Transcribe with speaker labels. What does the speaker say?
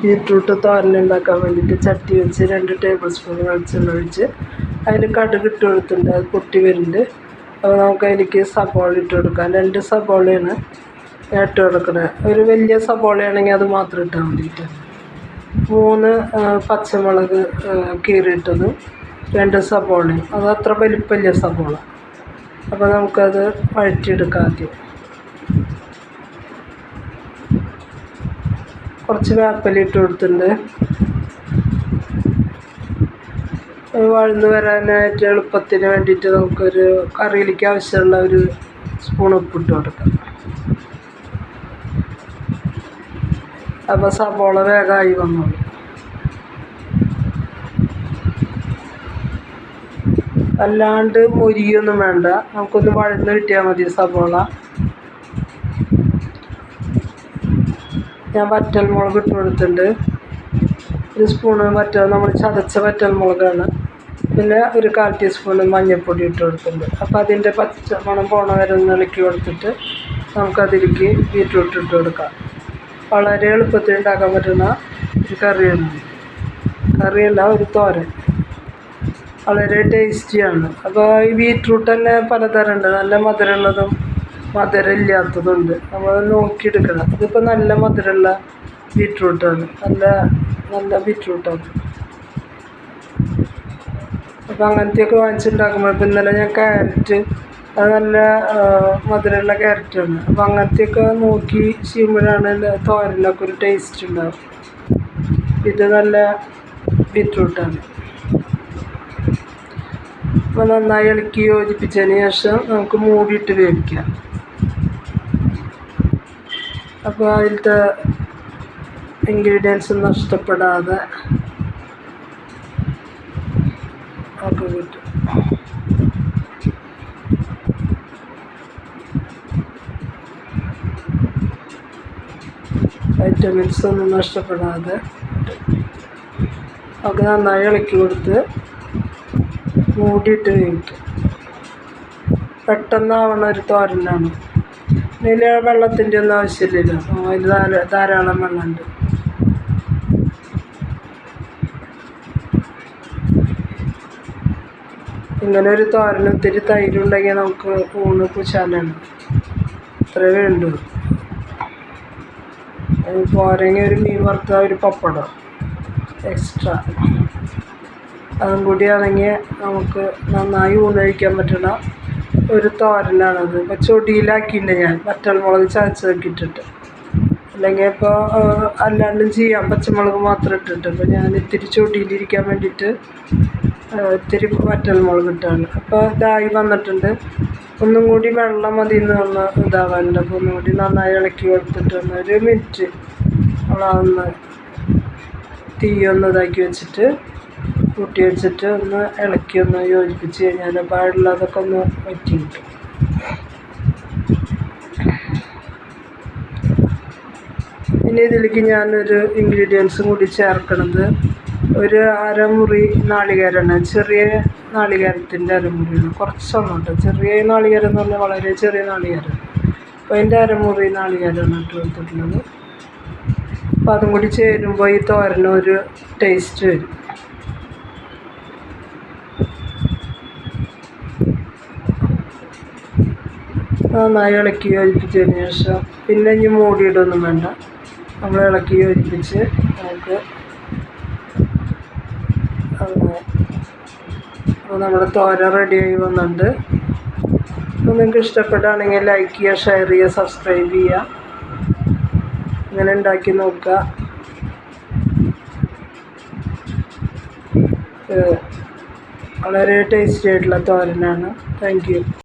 Speaker 1: Beetroot തോരനുണ്ടാക്കാൻ വേണ്ടിയിട്ട് ചട്ടി വെച്ച് രണ്ട് ടേബിൾ സ്പൂൺ വെളിച്ചെണ്ണ ഒഴിച്ച് അതിൽ കടുക് ഇട്ട് കൊടുത്തിട്ടുണ്ട് അത് പൊട്ടി വരുന്നുണ്ട്. അപ്പോൾ നമുക്ക് അതിലേക്ക് സബോള ഇട്ട് കൊടുക്കാം. രണ്ട് സബോളയാണ് ഇട്ട് കൊടുക്കുന്നത് ഒരു വലിയ സബോളയാണെങ്കിൽ അത് മാത്രം ഇട്ടാൽ മതിയിട്ട് മൂന്ന് പച്ചമുളക് കീറിയിട്ടതും രണ്ട് സബോളയും അത് അത്ര വലിപ്പമില്ല സബോള അപ്പോൾ നമുക്കത് വഴറ്റിയെടുക്കാം ആദ്യം. കുറച്ച് വേപ്പില ഇട്ട് കൊടുത്തിട്ടുണ്ട്. വഴന്ന് വരാനായിട്ട് എളുപ്പത്തിന് വേണ്ടിയിട്ട് നമുക്കൊരു കറിയിലേക്ക് ആവശ്യമുള്ള ഒരു സ്പൂൺ ഉപ്പിട്ട് കൊടുക്കാം. അപ്പോൾ സവോള വേഗമായി വന്നോളൂ അല്ലാണ്ട് മുരിയൊന്നും വേണ്ട. നമുക്കൊന്ന് വഴന്ന് കിട്ടിയാൽ മതി സബോള ഞാൻ വറ്റൽമുളക് ഇട്ട് കൊടുത്തിട്ടുണ്ട്. ഒരു സ്പൂണ് വറ്റൽ നമ്മൾ ചതച്ച വറ്റൽ മുളകാണ് പിന്നെ ഒരു കാൽ ടീസ്പൂണ് മഞ്ഞൾപ്പൊടി ഇട്ട് കൊടുത്തിട്ടുണ്ട്. അപ്പോൾ അതിന്റെ പച്ച മണം പോണ വരെ ഒന്ന് ഇളക്കി കൊടുത്തിട്ട് നമുക്കതിലേക്ക് ബീറ്റ്റൂട്ട് ഇട്ട് കൊടുക്കാം. വളരെ എളുപ്പത്തിൽ ഉണ്ടാക്കാൻ പറ്റുന്ന ഒരു കറിയാണ് കറിയല്ല ഒരു തോരൻ. വളരെ ടേസ്റ്റിയാണ്. അപ്പോൾ ഈ ബീറ്റ്റൂട്ട് തന്നെ പലതരം ഉണ്ട് നല്ല മധുരമുള്ളതും മധുരമില്ലാത്തതുണ്ട്. നമ്മൾ നോക്കിയെടുക്കണം. ഇതിപ്പോൾ നല്ല മധുരമുള്ള ബീറ്റ്റൂട്ടാണ് നല്ല നല്ല ബീറ്റ്റൂട്ടാണ് അപ്പോൾ അങ്ങനത്തെയൊക്കെ വാങ്ങിച്ചിട്ടുണ്ടാക്കുമ്പോൾ ഇപ്പം ഇന്നലെ ഞാൻ ക്യാരറ്റ് അത് നല്ല മധുരമുള്ള ക്യാരറ്റാണ്. അപ്പോൾ അങ്ങനത്തെയൊക്കെ നോക്കി ചെയ്യുമ്പോഴാണ് തോരനൊക്കെ ഒരു ടേസ്റ്റ് ഉണ്ടാവും ഇത് നല്ല ബീറ്റ്റൂട്ടാണ് അപ്പോൾ നന്നായി ഇളക്കി യോജിപ്പിച്ചതിന് ശേഷം നമുക്ക് മൂടിയിട്ട് വേവിക്കാം. അപ്പോൾ അതിലത്തെ ഇൻഗ്രീഡിയൻസ് നഷ്ടപ്പെടാതെ ഒക്കെ കിട്ടും. വൈറ്റമിൻസ് ഒന്നും നഷ്ടപ്പെടാതെ ഒക്കെ നന്നായി ഇളക്കി കൊടുത്ത് മൂടിയിട്ട് കഴിഞ്ഞിട്ട് പെട്ടെന്നാവണ ഒരു തോരനാണ്. ഇതിൽ വെള്ളത്തിന്റെ ഒന്നും ആവശ്യമില്ലല്ലോ. അതിൽ ധാരാ ധാരാളം വെള്ളമുണ്ട്. ഇങ്ങനെ ഒരു തോരൻ ഒത്തിരി തൈരുണ്ടെങ്കിൽ നമുക്ക് ഊണ് കുശാലാണ്. അത്രേ വേണ്ടു. പോരങ്ങി ഒരു മീൻ വറുത്ത ഒരു പപ്പടം എക്സ്ട്രാ. അതും കൂടി ആണെങ്കിൽ നമുക്ക് നന്നായി ഊണ് കഴിക്കാൻ പറ്റുന്ന ഒരു തോരനാണത് ഇപ്പോൾ ചൊടിയിലാക്കിയിട്ടുണ്ട് ഞാൻ. വറ്റൽമുളക് ചതച്ചതൊക്കെ ഇട്ടിട്ട്. അല്ലെങ്കിൽ ഇപ്പോൾ അല്ലാണ്ടും ചെയ്യാം. പച്ചമുളക് മാത്രം ഇട്ടിട്ട്. അപ്പോൾ ഞാൻ ഇത്തിരി ചൊടിയിലിരിക്കാൻ വേണ്ടിയിട്ട് ഇത്തിരി വറ്റൽമുളക് ഇട്ടാണ്. അപ്പോൾ ഇതായി വന്നിട്ടുണ്ട്. ഒന്നും കൂടി വെള്ളം മതി എന്ന് ഒന്ന് ഇതാവാനുണ്ട്. അപ്പോൾ ഒന്നും കൂടി നന്നായി ഇളക്കി കൊടുത്തിട്ട് ഒരു മിനിറ്റ് നമ്മളൊന്ന് തീ ഒന്ന് ഇതാക്കി വെച്ചിട്ട് കൂട്ടി വെച്ചിട്ട് ഒന്ന് ഇളക്കി ഒന്ന് യോജിപ്പിച്ച് കഴിഞ്ഞാൽ പാടുള്ളതൊക്കെ ഒന്ന് വറ്റി കിട്ടും. ഇനി ഇതിലേക്ക് ഞാനൊരു ഇൻഗ്രീഡിയൻസും കൂടി ചേർക്കണത് ഒരു അരമുറി നാളികേരമാണ്. ചെറിയ നാളികേരത്തിന്റെ അരമുറിയാണ് കുറച്ചൊന്നും കേട്ടോ ചെറിയ നാളികേരം എന്ന് പറഞ്ഞാൽ വളരെ ചെറിയ നാളികേരം. അപ്പോൾ അതിന്റെ അരമുറി നാളികേരമാണ് ഇട്ട് കൊടുത്തിട്ടുള്ളത്. അപ്പോൾ അതും കൂടി ചേരുമ്പോൾ ഈ തോരന് ഒരു ടേസ്റ്റ് വരും. നന്നായി ഇളക്കി യോജിപ്പിച്ചതിന് ശേഷം പിന്നെ ഇനി മൂടിയിട്ടൊന്നും വേണ്ട. നമ്മൾ ഇളക്കി യോജിപ്പിച്ച് നമുക്ക് അങ്ങനെ അപ്പോൾ നമ്മുടെ തോര റെഡിയായി വന്നിട്ടുണ്ട്. അപ്പോൾ നിങ്ങൾക്ക് ഇഷ്ടപ്പെടുകയാണെങ്കിൽ ലൈക്ക് ചെയ്യുക ഷെയർ ചെയ്യുക സബ്സ്ക്രൈബ് ചെയ്യുക. ഇങ്ങനെ ഉണ്ടാക്കി നോക്കുക. വളരെ ടേസ്റ്റി ആയിട്ടുള്ള തോരനാണ്. Thank you